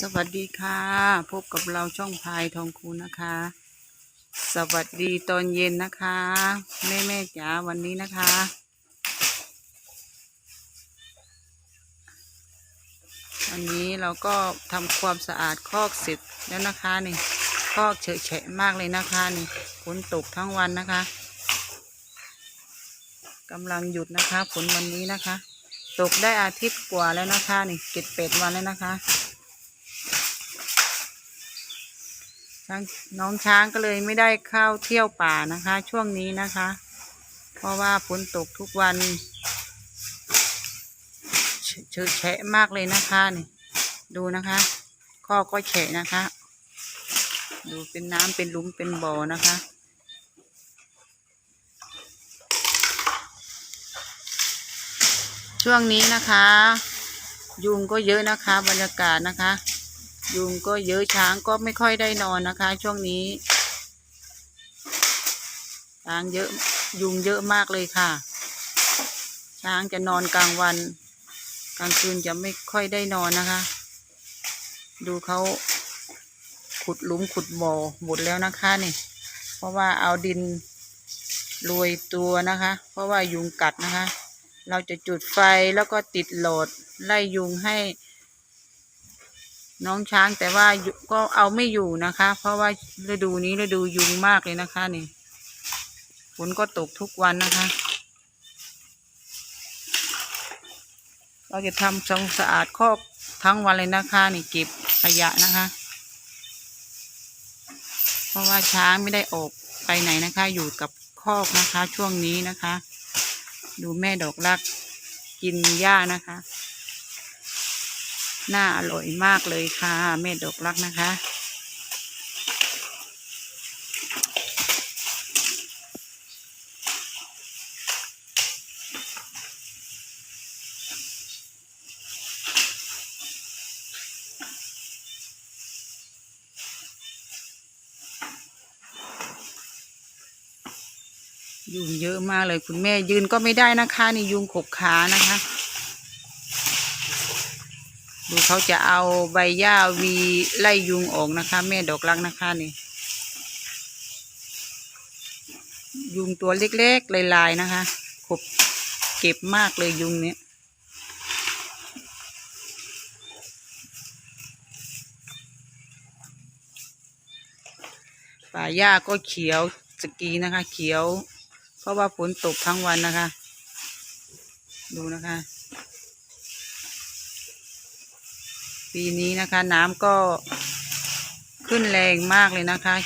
สวัสดีค่ะ พบกับเราช่องพายทองคูนะคะ สวัสดีตอนเย็นนะคะ แม่แม่จ๋าวันนี้นะคะ วันนี้เราก็ทำความสะอาดคอกเสร็จแล้วนะคะนี่คอกเฉอะแฉะมากเลยนะคะนี่ฝนตกทั้งวันนะคะกำลังหยุดนะคะฝนวันนี้นะคะ ตกได้อาทิตย์กว่าแล้วนะคะนี่เจ็ดเป็ดวันแล้วนะคะ ช้าง น้องช้างก็เลยไม่ได้เข้าเที่ยวป่านะคะ ช่วงนี้นะคะ เพราะว่าฝนตกทุกวันเฉเฉอะแฉะมากเลยนะคะนี่ดูนะคะข้อก็แฉะนะคะ ดูเป็นน้ำเป็นลุมเป็นบ่อนะคะช่วงนี้นะคะ ยุงก็เยอะนะคะ บรรยากาศนะคะ ยุงก็เยอะช้างก็ไม่ค่อยได้นอนนะคะ ช่วงนี้ ช้างเยอะยุงเยอะมากเลยค่ะ ช้างจะนอนกลางวัน กลางคืนจะไม่ค่อยได้นอนนะคะ ดูเขาขุดหลุมขุดบ่อหมดแล้วนะคะนี่ เพราะว่าเอาดินโรยตัวนะคะ เพราะว่ายุงกัดนะคะ เราจะจุดไฟแล้วก็ติดโหลดไล่ยุงให้ น้องช้างแต่ว่าก็เอาไม่อยู่นะคะ เพราะว่าฤดูนี้ฤดูยุงมากเลยนะคะนี่ฝนก็ตกทุกวันนะคะ เราจะทำความสะอาดคอกทั้งวันเลยนะคะนี่เก็บขยะนะคะ เพราะว่าช้างไม่ได้ออกไปไหนนะคะ อยู่กับคอกนะคะช่วงนี้นะคะ ดูแม่ดอกรักกินหญ้านะคะ น่าอร่อยมากเลยค่ะแม่ดอกรักนะคะ ยุงเยอะมากเลยคุณแม่ยืนก็ไม่ได้นะคะ นี่ยุงขบขานะคะ ดูเขาจะเอาใบหญ้าวีไล่ยุงออกนะคะ แม่ดอกรักนะคะนี่ ยุงตัวเล็กๆลายๆนะคะขบเก็บมากเลยยุงเนี้ยป่าหญ้าก็เขียวสกีนะคะ เขียว เพราะว่าฝนตกทั้งวันนะคะ ดูนะคะ ปีนี้นะคะ น้ำก็ขึ้นแรงมากเลยนะคะ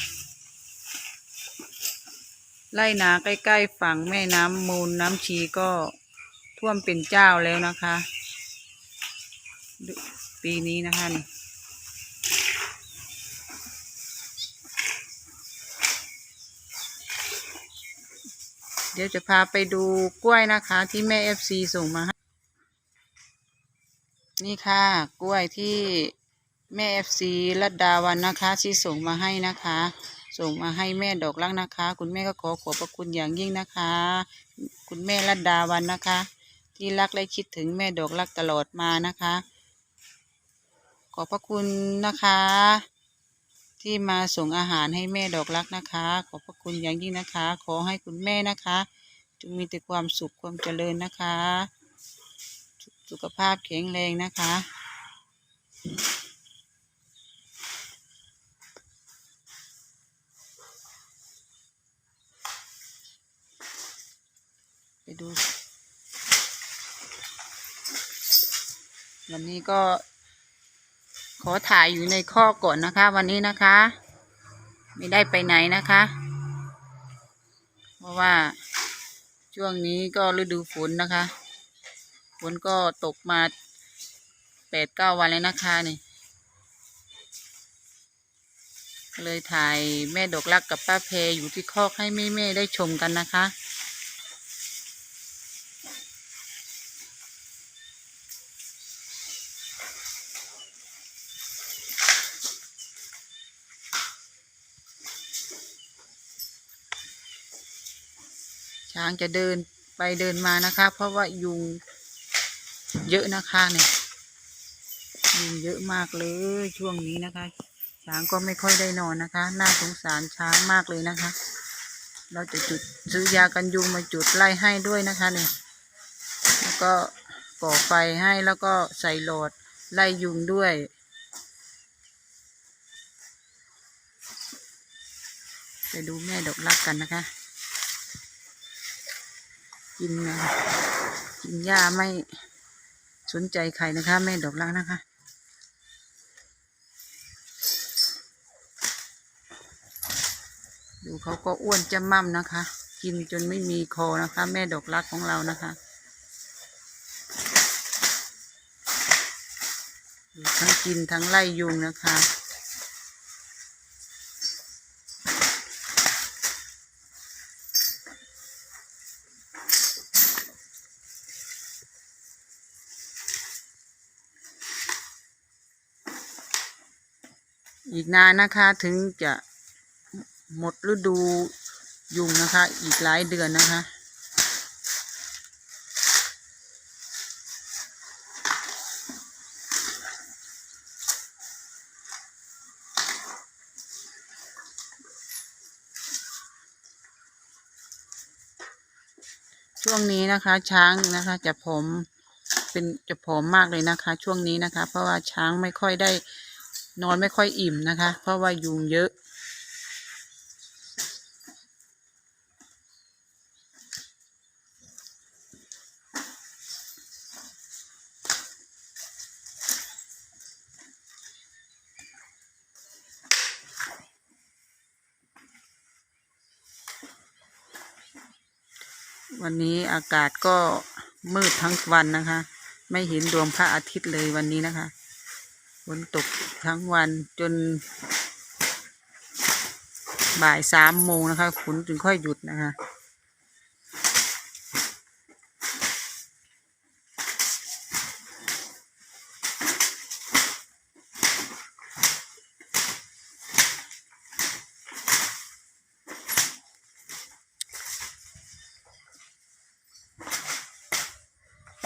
ไล่นาใกล้ๆฝั่งแม่น้ำมูลน้ำชีก็ท่วมเป็นเจ้าแล้วนะคะ ปีนี้นะคะนี่เดี๋ยวจะพาไปดูกล้วยนะคะ ที่แม่เอฟซีส่งมาให้ นี่ค่ะ กล้วยที่แม่เอฟซีรัดดาวันนะคะที่ส่งมาให้นะคะ ส่งมาให้แม่ดอกรักนะคะ คุณแม่ก็ขอขอบพระคุณอย่างยิ่งนะคะ คุณแม่รัดดาวันนะคะ ที่รักและคิดถึงแม่ดอกรักตลอดมานะคะ ขอบพระคุณนะคะ ที่มาส่งอาหารให้แม่ดอกรักนะคะ ขอบพระคุณอย่างยิ่งนะคะ ขอให้คุณแม่นะคะจงมีแต่ความสุขความเจริญนะคะ สุขภาพแข็งแรงนะคะ ไปดู วันนี้ก็ ขอถ่ายอยู่ในข้อกก่อนนะคะ วันนี้นะคะ ไม่ได้ไปไหนนะคะ เพราะว่าช่วงนี้ก็ฤดูฝนนะคะ ฝนก็ตกมาแปดเก้าวันแล้วนะคะนี่เลยถ่ายแม่ดอกรักกับป้าเพอยู่ที่คอกให้แม่แม่ๆได้ชมกันนะคะช้างจะเดินไปเดินมานะคะ เพราะว่ายุง เยอะนะคะเนี่ยยุงเยอะมากเลยช่วงนี้นะคะ ช้างก็ไม่ค่อยได้นอนนะคะ น่าสงสารช้างมากเลยนะคะ เราจะจุดซื้อยากันยุงมาจุดไล่ให้ด้วยนะคะเนี่ยแล้วก็ก่อไฟให้แล้วก็ใส่หลอดไล่ยุงด้วยไปดูแม่ดอกรักกันนะคะ กินกินหญ้าไม่ สนใจใครนะคะ แม่ดอกรักนะคะ ดูเขาก็อ้วนจะมั่ำนะคะ กินจนไม่มีคอนะคะ แม่ดอกรักของเรานะคะ ดูทั้งกินทั้งไล่ยุงนะคะ อีกนานนะคะถึงจะหมดฤดูยุงนะคะ อีกหลายเดือนนะคะ ช่วงนี้นะคะ ช้างนะคะจะผมเป็นจะผอมมากเลยนะคะ ช่วงนี้นะคะ เพราะว่าช้างไม่ค่อยได้ นอนไม่ค่อยอิ่มนะคะ เพราะว่ายุงเยอะ วันนี้อากาศก็มืดทั้งวันนะคะ ไม่เห็นดวงพระอาทิตย์เลยวันนี้นะคะ ฝนตกทั้งวันจน บ่ายสามโมงนะคะฝนจึงค่อยหยุดนะคะ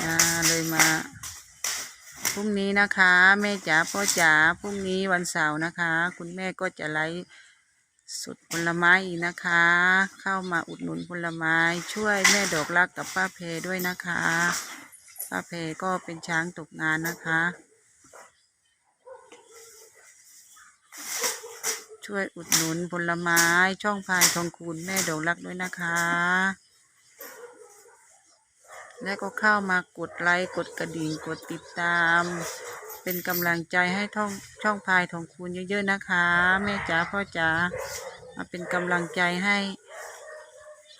อ่าเลยมา พรุ่งนี้นะคะ แม่จ๋าพ่อจ๋าพรุ่งนี้วันเสาร์นะคะ คุณแม่ก็จะไลฟ์สดผลไม้อีกนะคะ เข้ามาอุดหนุนผลไม้ช่วยแม่ดอกรักกับป้าเพด้วยนะคะป้าเพก็เป็นช้างตกงานนะคะ ช่วยอุดหนุนผลไม้ช่องพายทองคูณแม่ดอกรักด้วยนะคะ และก็เข้ามากดไลค์กดกระดิ่งกดติดตาม เป็นกำลังใจให้ท่องช่องพายทองคูณเยอะๆนะคะ แม่จ๋าพ่อจ๋ามาเป็นกำลังใจให้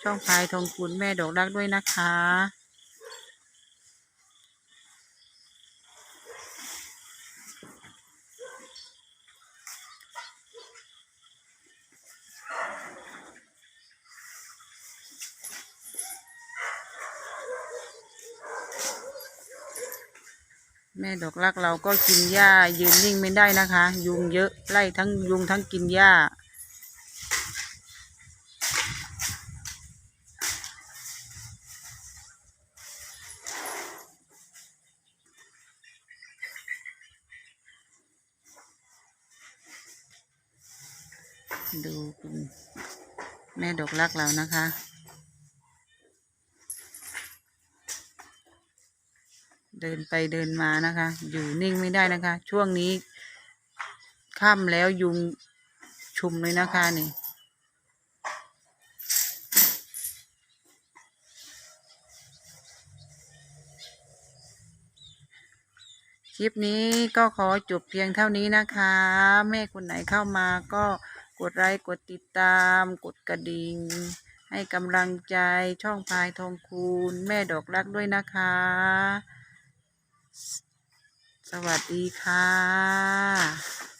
ช่องพายทองคูณแม่ดอกรักด้วยนะคะ แม่ดอกรักเราก็กินหญ้ายืนนิ่งไม่ได้นะคะ ยุงเยอะไล่ทั้งยุงทั้งกินหญ้าดูคุณแม่ดอกรักเรานะคะ เดินไปเดินมานะคะ อยู่นิ่งไม่ได้นะคะ ช่วงนี้ค่ำแล้วยุงชุมเลยนะคะนี่คลิปนี้ก็ขอจบเพียงเท่านี้นะคะ แม่คนไหนเข้ามาก็กดไลค์กดติดตาม กดกระดิ่งให้กำลังใจช่องพายทองคูณ แม่ดอกรักด้วยนะคะ สวัสดีค่ะ